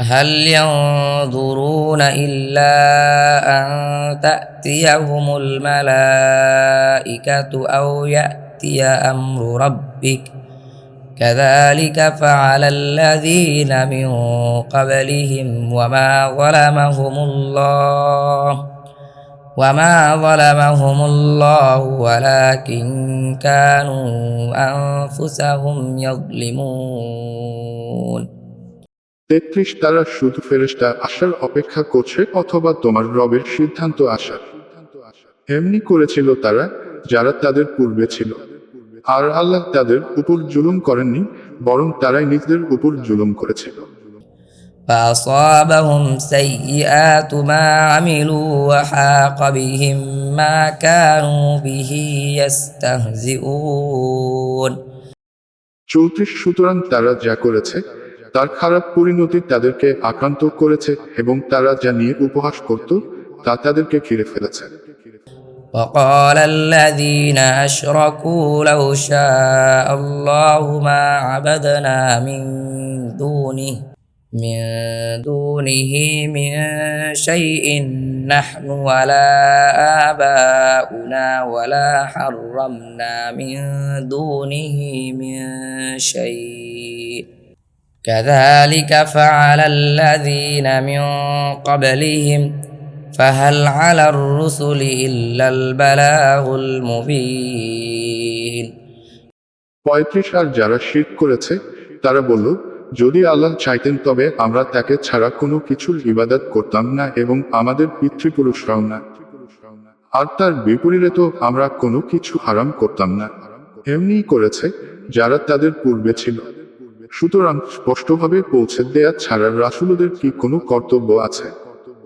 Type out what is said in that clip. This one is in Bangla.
هل ينظرون إلا أن تأتيهم الملائكة أو يأتي أمر ربك؟ كذلك فعل الذين من قبلهم وما ظلمهم الله. وما ظلمهم الله ولكن كانوا أنفسهم يظلمون. তেত্রিশ তারা শুধু ফেরেশতা আসার অপেক্ষা করছে অথবা তোমার রবের সিদ্ধান্ত আসার এমনি করেছিল তারা যারা তাদের পূর্বে ছিল আর আল্লাহ তাদের উপর জুলুম করেননি বরং তারাই নিজেদের উপর জুলুম করেছিল فأصابهم سيئات ما عملوا وحاق بهم ما كانوا به يستهزئون চৌত্রিশ সুতরাং তারা যা করেছে তার খারাপ পরিণতি তাদেরকে আক্রান্ত করেছে এবং তারা যা নিয়ে উপহাস করত তা তাদেরকে ঘিরে ফেলেছে وقال الذين أشركوا لو شاء الله ما عبدنا من دونه من دونه من شيء نحن ولا آباؤنا ولا حرمنا من دونه من شيء كذلك فعل الذين من قبلهم فهل على الرسل إلا البلاغ المبين পঁয়ত্রিশ আর যারা শির করেছে তারা বলল যদি আল্লাহ চাইতেন তবে আমরা তাকে ছাড়া কোনো কিছুর ইবাদত করতাম না এবং আমাদের পিতৃপুরুষরাও না আর তার বিপরীতে তো আমরা কোনো কিছু হারাম করতাম না এমনিই করেছে যারা তাদের পূর্বে ছিল সুতরাং স্পষ্টভাবে পৌঁছে দেয়া ছাড়া রাসুলদের কি কোনো কর্তব্য আছে?